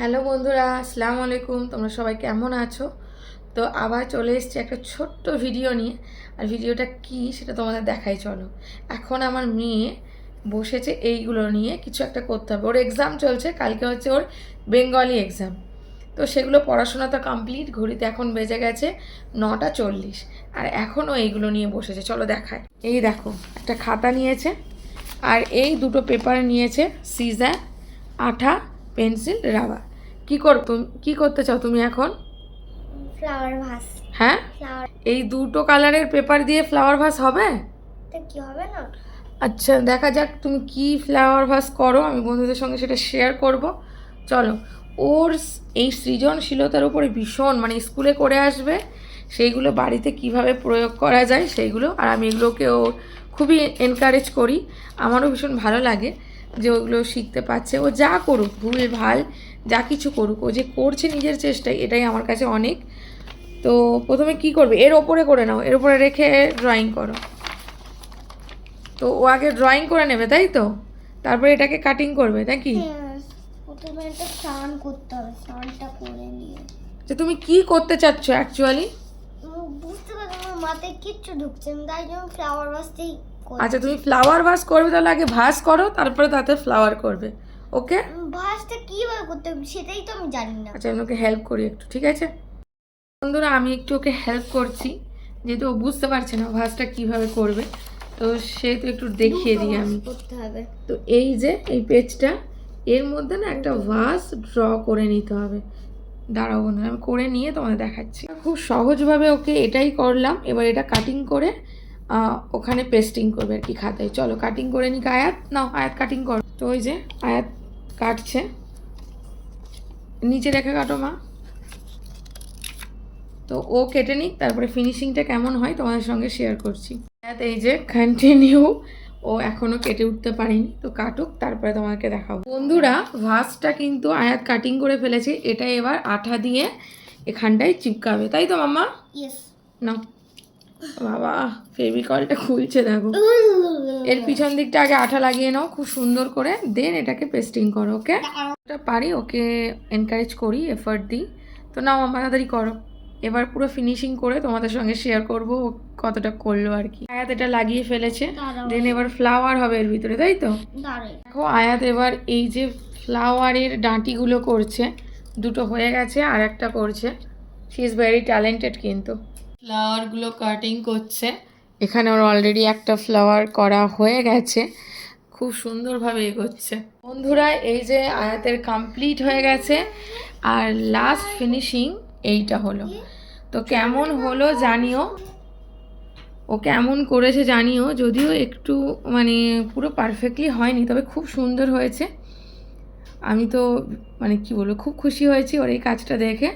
Hello বন্ধুরা, আসসালামু আলাইকুম। তোমরা সবাই কেমন আছো? তো আবার চলে এসেছি একটা ছোট্ট ভিডিও নিয়ে। আর ভিডিওটা কি সেটা তোমাদের দেখাই, চলো। এখন আমার মেয়ে বসেছে এইগুলো নিয়ে, কিছু একটা করতে হবে। ওর এক্সাম চলছে, কালকে হচ্ছে ওর বেঙ্গলি এক্সাম তো সেগুলো পড়াশোনা তো কমপ্লিট ঘড়িতে এখন বেজে গেছে নটা চল্লিশ। আর এখনও এইগুলো নিয়ে বসেছে, চলো দেখায় এই দেখো, একটা খাতা নিয়েছে। আর এই দুটো পেপার নিয়েছে সিজা আঠা পেন্সিল রাবার কি কর তুমি কি করতে চাও তুমি এখন? ফ্লাওয়ার ভাস হ্যাঁ? এই দুটো কালারের পেপার দিয়ে ফ্লাওয়ার ভাস হবে? কি হবে না? আচ্ছা দেখা যাক তুমি কি ফ্লাওয়ার ভাস করো আমি বন্ধুদের সঙ্গে সেটা শেয়ার করব। চলো ওর এই সৃজনশীলতার উপরে ভীষণ মানে স্কুলে করে আসবে সেইগুলো বাড়িতে কীভাবে প্রয়োগ করা যায় সেইগুলো আর আমি এগুলোকে ও খুবই এনকারেজ করি। আমারও ভীষণ ভালো লাগে যে ওগুলো শিখতে পারছে। ও যা করুক ভুল ভালো যা কিছু করুক ও যে করছে নিজের চেষ্টায় এটাই আমার কাছে অনেক। তো প্রথমে কি করবে? এর ওপরে করে নাও এর ওপরে রেখে ড্রয়িং করো। তো ও আগে ড্রয়িং করে নেবে তাই তো? তারপরে এটাকে কাটিং করবে নাকি প্রথমে একটা স্নান করতে হবে স্নানটা করে নিয়ে। যে তুমি কি করতে চাচ্ছ অ্যাকচুয়ালি বুঝতে পারছি আমার মাথায় কিচ্ছু ঢুকছে না তাই জন্য ফ্লাওয়ার ভাসতেই আচ্ছা তুমি ফ্লাওয়ার ভাস করবে তাহলে আগে ভাস করো তারপরে তাতে ফ্লাওয়ার করবে। ওকে? ভাসটা কীভাবে করতে হবে সেটাই তো আমি জানি না। আচ্ছা আমি ওকে হেল্প করি একটু ঠিক আছে? বন্ধুরা আমি একটু ওকে হেল্প করছি যেহেতু ও বুঝতে পারছে না ভাসটা কীভাবে করবে। তো সেহেতু একটু দেখিয়ে দিই আমি। করতে হবে। তো এই যে এই পেজটা এর মধ্যে না একটা ভাস ড্র করে নিতে হবে। দাঁড়াও বন্ধুরা আমি করে নিয়ে তোমাদের দেখাচ্ছি। খুব সহজভাবে ওকে এটাই করলাম এবার এটা কাটিং করে ওখানে পেস্টিং করবে আর কি খাতায়। চলো কাটিং করে নিক। আয়াত নাও আয়াত কাটিং করো। তো ওই যে আয়াত কাটছে। নিচে রেখে কাটো মা। তো ও কেটে নিক তারপরে ফিনিশিংটা কেমন হয় তোমাদের সঙ্গে শেয়ার করছি। এই যে কন্টিনিউ ও এখনও কেটে উঠতে পারিনি তো কাটুক তারপরে তোমাকে দেখাবো। বন্ধুরা ভাসটা কিন্তু আয়াত কাটিং করে ফেলেছে এটা এবার আঠা দিয়ে এখানটায় চিপকাবে তাই তো মাম্মা? না বাবা ফেভিকলটা খুলছে দেখো। এর পিছন দিকটা আগে আঠা লাগিয়ে নাও খুব সুন্দর করে। দেন এটাকে পেস্টিং করো ওকে ওটা পারি ওকে এনকারেজ করি এফার্ট দিই। তো নাও আমার তাড়াতাড়ি করো। এবার পুরো ফিনিশিং করে তোমাদের সঙ্গে শেয়ার করব কতটা করল আর কি। আয়াত এটা লাগিয়ে ফেলেছে। দেন এবার ফ্লাওয়ার হবে এর ভিতরে তাই তো? দেখো আয়াত এবার এই যে ফ্লাওয়ারের ডাঁটিগুলো করছে দুটো হয়ে গেছে আর একটা করছে। শি ইজ ভেরি ট্যালেন্টেড কিন্তু। ফ্লাওয়ারগুলো কাটিং করছে। এখানে ওর অলরেডি একটা ফ্লাওয়ার করা হয়ে গেছে। খুব সুন্দরভাবে এগোচ্ছে। বন্ধুরা, এই যে আয়াতের কমপ্লিট হয়ে গেছে। আর লাস্ট ফিনিশিং এইটা হলো। তো কেমন হলো জানিও। ও কেমন করেছে জানিও, যদিও একটু মানে পুরো পারফেক্টলি হয়নি, তবে খুব সুন্দর হয়েছে। আমি তো মানে কি বলব, খুব খুশি হয়েছি ওর এই কাজটা দেখে।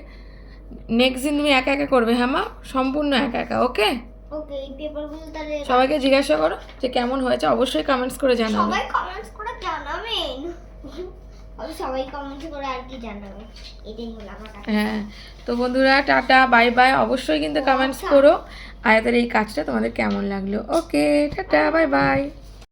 নেক্সট দিন তুমি একা একা করবে হ্যাঁ মা? সম্পূর্ণ একা একা ওকে ওকে এই পেপারগুলো তাহলে সবাইকে জিজ্ঞাসা করো যে কেমন হয়েছে অবশ্যই কমেন্টস করে জানাবে। সবাই কমেন্টস করে জানাবেন। সবাই কমেন্টস করে আর কি জানাবে। এটাই হলো আমার হ্যাঁ তো বন্ধুরা টাটা বাই বাই অবশ্যই কিন্তু কমেন্টস করো। আয়াতের এই কাজটা তোমাদের কেমন লাগল? ওকে টাটা বাই বাই